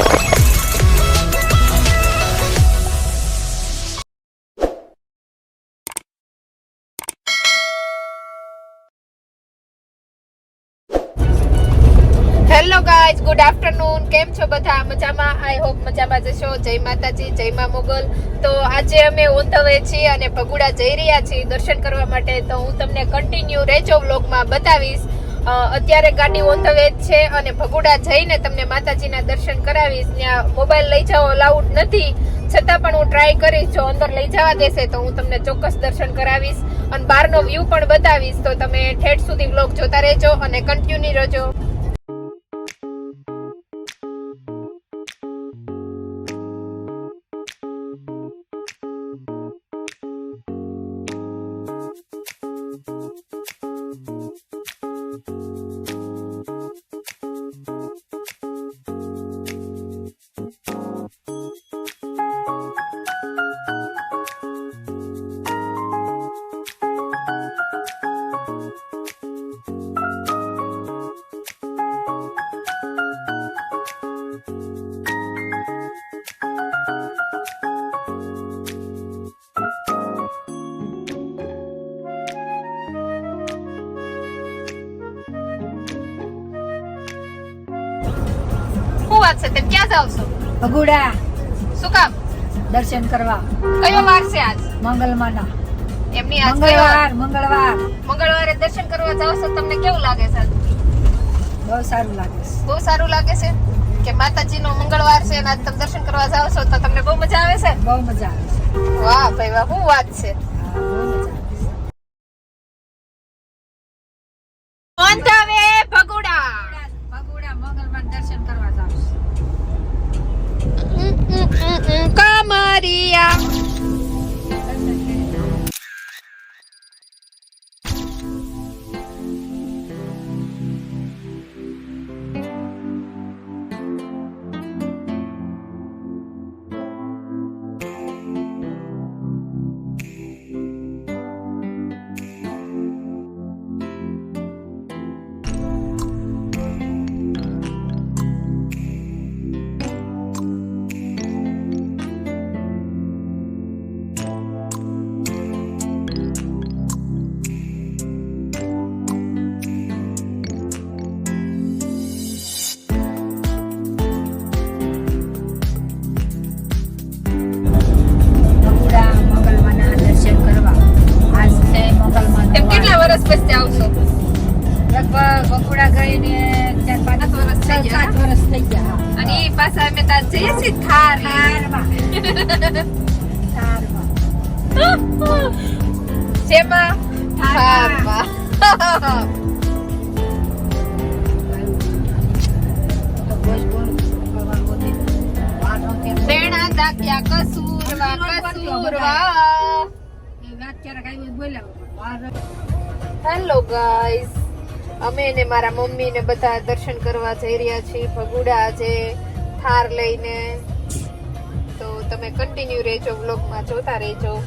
Hello guys good afternoon કેમ છો બધા? મજામાં? આઈ હોપ મજામાં જશો. જય માતાજી, જય મા મોગલ. તો આજે અમે ઓન ધ વે છીએ અને ભગુડા જઈ રહ્યા છીએ દર્શન કરવા માટે. તો હું તમને કન્ટિન્યુ રેજો વ્લોગમાં બતાવીશ. અત્યારે ગાડી ઓન ધ વે છે અને ભગુડા જઈને તમને માતાજીના દર્શન કરાવીશ. ત્યાં મોબાઈલ લઈ જાઓ અલાઉડ નથી. છતાં પણ હું ટ્રાય કરીશ. જો અંદર લઈ જવા દેશે તો હું તમને ચોક્કસ દર્શન કરાવીશ. અને બહારનો વ્યૂ પણ બતાવીશ. તો તમે ઠેઠ સુધી વ્લોગ જોતા રહેજો અને કન્ટિન્યુ રહેજો વાત છે તેમ ક્યાં જાવ છો? ભગુડા શું કામ? દર્શન કરવા. કયો વાર છે આજ? મંગલમાના એમની આજ મંગળવાર મંગળવાર. મંગળવારે દર્શન કરવા જાવ છો તમને કેવું લાગે છે? બહુ સારું લાગે છે. બહુ સારું લાગે છે કે માતાજીનો મંગળવાર છે અને આજ તમે દર્શન કરવા જાવ છો તો તમને બહુ મજા આવે છે? બહુ મજા આવે છે. વાહ ભાઈ વાહ શું વાત છે હા, બહુ મજા આવે છે on the way Bhaguda Bhaguda મંગલમાં દર્શન કરવા જાવ કમરિયા ભગુડા પાછા અમે ત્યાં જઈએ છીએ થાર. થારમાં થારમાં. બેણા દાક્યા કસૂરવા કસૂરવા. હેલો ગાઈઝ અમે ને મારા મમ્મી ને બધા દર્શન કરવા જઈ રહ્યા છીએ, ભગુડા આજે થાર લઈને. તો તમે કન્ટિન્યુ રહેજો વ્લોગમાં જોતા રહેજો.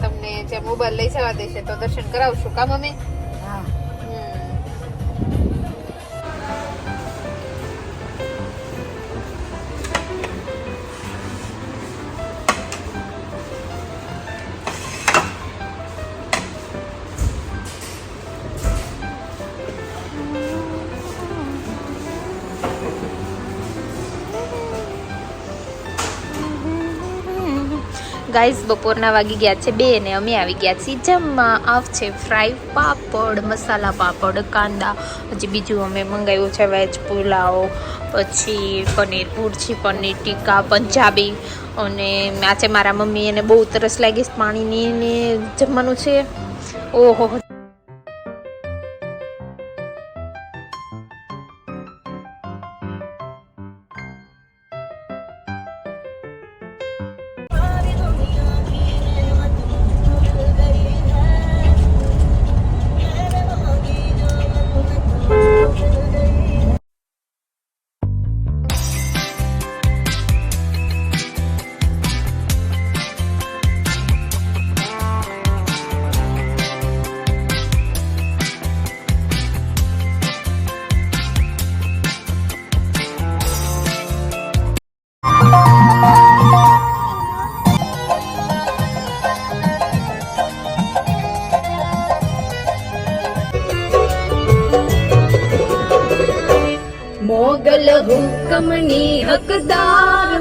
તમને જે મોબાઈલ લઈ જવા દેશે તો દર્શન કરાવશું. કા મમ્મી? હા. ગાઈસ, બપોરના વાગી ગયા છે બે ને અમે આવી ગયા છીએ જમવા. આવશે ફ્રાય પાપડ, મસાલા પાપડ, કાંદા. હજી બીજું અમે મંગાવ્યું છે વેજ પુલાવ, પછી પનીર, ભુરજી પનીર, ટીકા, પંજાબી. અને આજે મારા મમ્મી એને બહુ તરસ લાગી પાણીની ને જમવાનું છે. ઓહો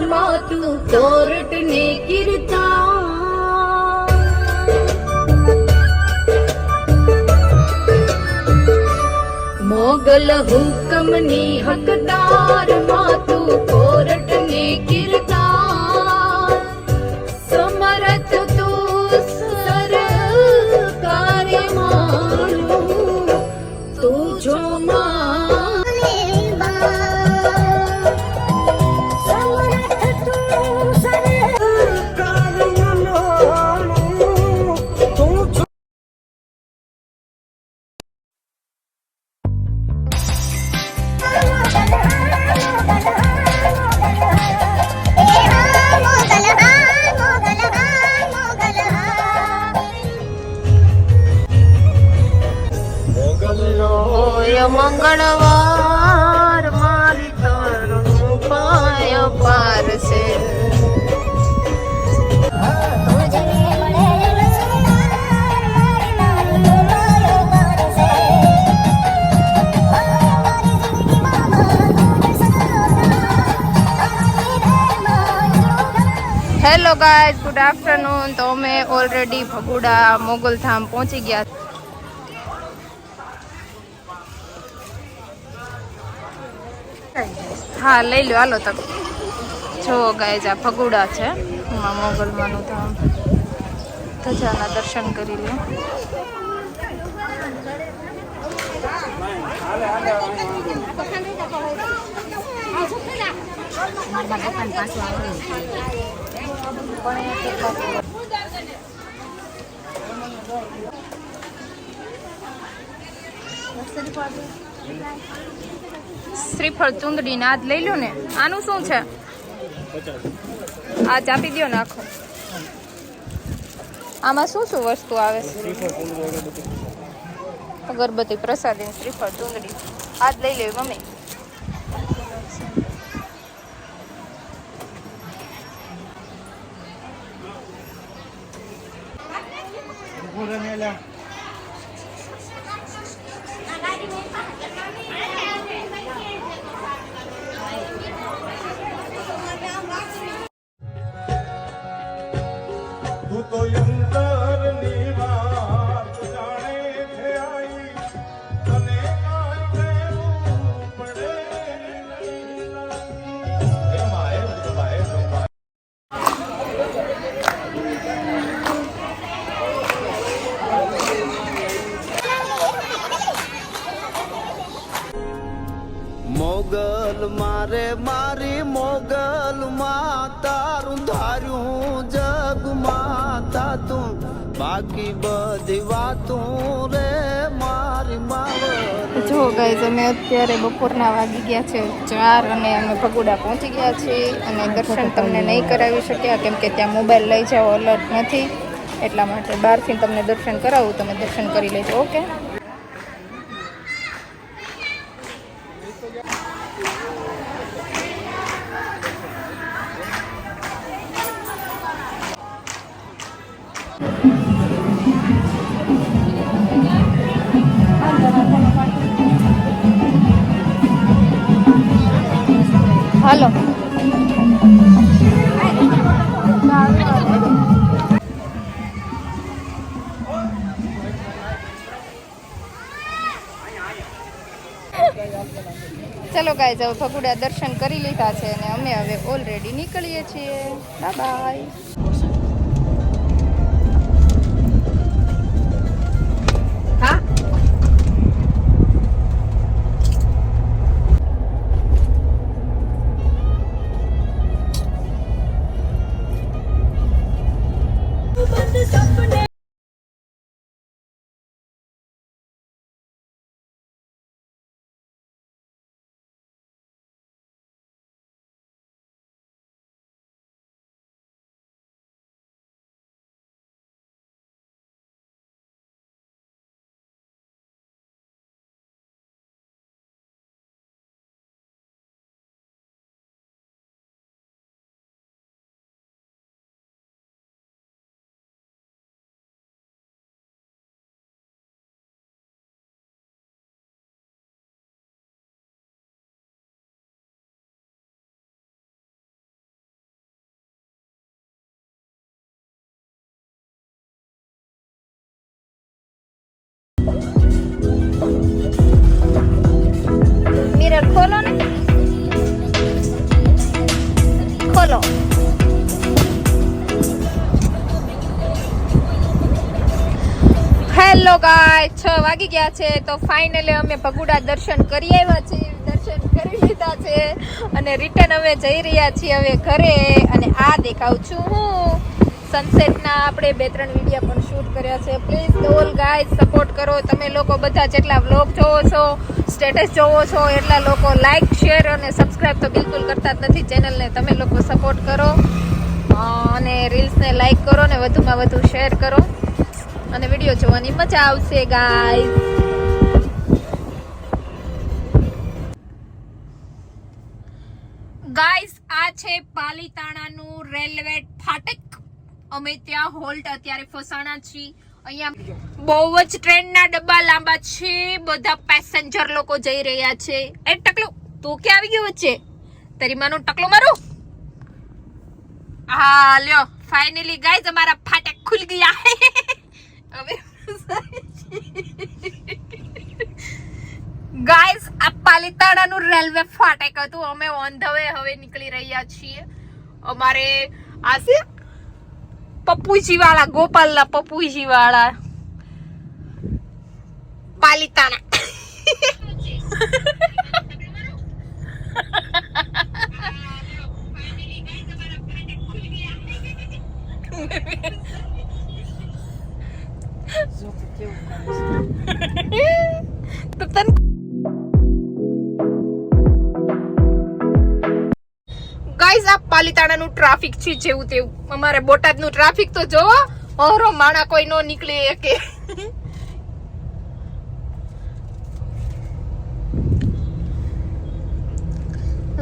मातु किरता। मोगल हुकमनि हकदार હેલો ગાઈઝ ગુડ આફ્ટરનૂન તો અમે ઓલરેડી ભગુડા મોગલધામ પહોંચી ગયા. હા, લઈ લો હાલો તમે. જો ગાઈઝ આ ભગુડા છે. માં મોગલમાનું ધામ. ધજાના દર્શન કરી લો શ્રીફળ ચુંદડી આજ લઈ લો ને. આનું શું છે? આ ચાપી દો ને આખો. આમાં શું શું વસ્તુ આવે અગરબત્તી પ્રસાદી શ્રીફળ ચુંદડી આજ લઈ લેવી મમ્મી. ગાઈઝ અમે અત્યારે બપોરના વાગી ગયા છે ચાર અને અમે ભગુડા પહોંચી ગયા છીએ અને દર્શન તમને નહીં કરાવી શક્યા કેમ કે ત્યાં મોબાઈલ લઈ જાઓ અલર્ટ નથી. એટલા માટે બહારથી તમને દર્શન કરાવું તમે દર્શન કરી લેજો ઓકે? હાલો ચલો ગાય હવે ફગુડા દર્શન કરી લીધા છે અને અમે હવે ઓલરેડી નીકળીએ છીએ. બાય પેકેટ ખોલો ને? ખોલો હેલો ગાય છ વાગી ગયા છે, તો ફાઇનલે અમે ભગુડા દર્શન કરી આવ્યા છીએ દર્શન કરી લીધા છે, અને રિટર્ન અમે જઈ રહ્યા છીએ હવે ઘરે, અને આ દેખાઉં છું હું. સનસેટના આપણે બે ત્રણ વિડીયા પણ શૂટ કર્યા છે. પ્લીઝ ઓલ ગાય સપોર્ટ કરો, તમે લોકો બધા જેટલા વ્લોગ જોવો છો સ્ટેટસ જોવો છો એટલા લોકો લાઈક શેર અને સબસ્ક્રાઈબ તો બિલકુલ કરતા જ નથી. ચેનલને તમે લોકો સપોર્ટ કરો. અને રીલ્સને લાઈક કરો ને વધુમાં વધુ શેર કરો. અને વીડિયો જોવાની મજા આવશે ગાય ગાઈઝ આ છે પાલીતાણાનું રેલવે ફાટક. અમે ત્યાં હોલ્ટ અત્યારે ફસાણા છીએ. અહીંયા બહુ જ ટ્રેનના ડબ્બા લાંબા છે, બધા પેસેન્જર લોકો જઈ રહ્યા છે. એ ટકલું, તું ક્યાં આવી ગયો વચ્ચે? તારી માનું ટકલું મારું? હા લ્યો ફાઇનલી ગાઈઝ અમારા ફાટક ખુલ ગયા. હવે ગાઈઝ આ પાલિતાણાનું રેલવે ફાટક હતું? અમે ઓન ધ વે હવે નીકળી રહ્યા છીએ. અમારે આ છે પપ્પુજી વાળા ગોપાલના પપ્પુજી વાળા પાલિતાણા પાલિતાણાનું ટ્રાફિક છે જેવું તેવું. અમારે બોટાદનું ટ્રાફિક તો જોવો ઓરો માણા કોઈ નો નીકળે કે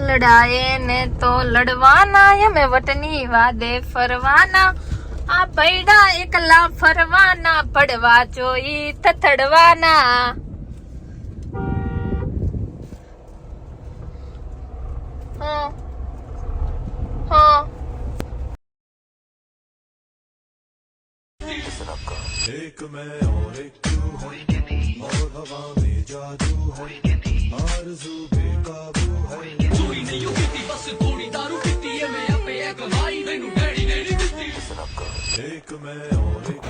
લડાયે ને તો લડવાના અમે વટની વાદે ફરવાના. આ પૈડા એકલા ફરવાના, પડવા જોઈ થથડવાના હા હા एक मैं और एक तू है और हवा में जादू है आरज़ू बेकाबू है एक मैं और एक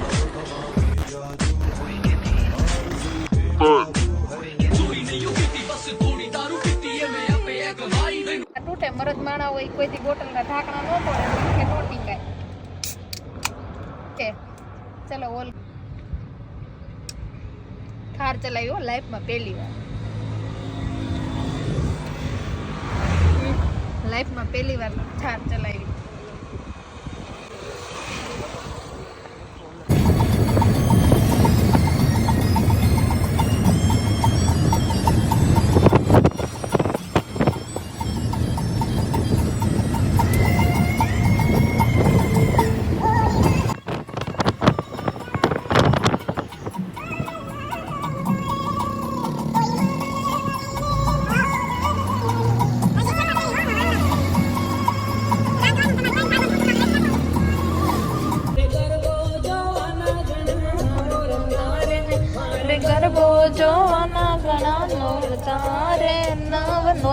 और हवा में जादू है आरज़ू बेकाबू है આ તૂટે મરદ માણા હોય કોઈથી બોટલના ઢાંકણા ન પડે કે નો ટીકાય કે ચલો ઓલ થાર ચલાવ્યો લાઈફમાં પહેલી વાર. લાઈફમાં પહેલી વાર થાર ચલાવી.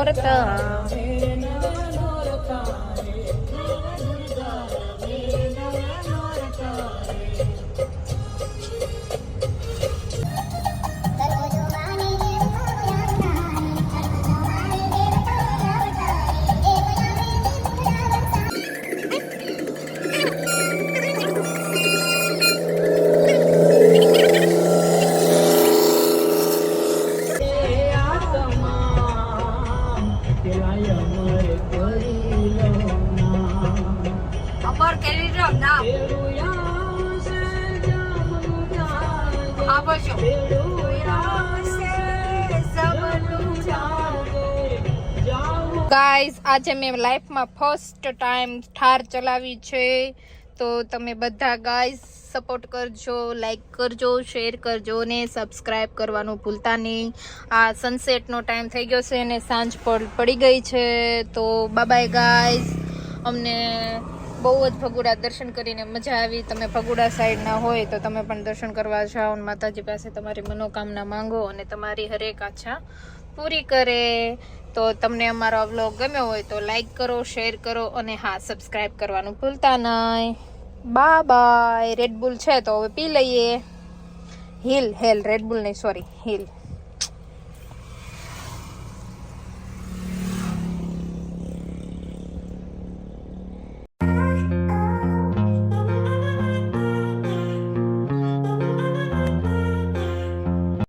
moretão. ગાઈઝ આજે મેં લાઈફમાં ફર્સ્ટ ટાઈમ થાર ચલાવી છે. તો તમે બધા ગાઈઝ સપોર્ટ કરજો લાઈક કરજો શેર કરજો ને સબસ્ક્રાઈબ કરવાનું ભૂલતા નહીં. આ સનસેટનો ટાઈમ થઈ ગયો છે અને સાંજ પણ પડી ગઈ છે. તો બાય ગાઈઝ અમને બહુ જ ભગુડા દર્શન કરીને મજા આવી. તમે ભગુડા સાઈડના હોય તો તમે પણ દર્શન કરવા જાઓ માતાજી પાસે તમારી મનોકામના માંગો અને તમારી હરેક આછા પૂરી કરે તો તમને અમારો વ્લોગ ગમ્યો હોય તો લાઈક કરો શેર કરો અને હા સબસ્ક્રાઈબ કરવાનું ભૂલતા નહીં. બા બાય રેડબુલ છે તો હવે પી લઈએ. હિલ હેલ રેડબુલ નહીં સોરી હિલ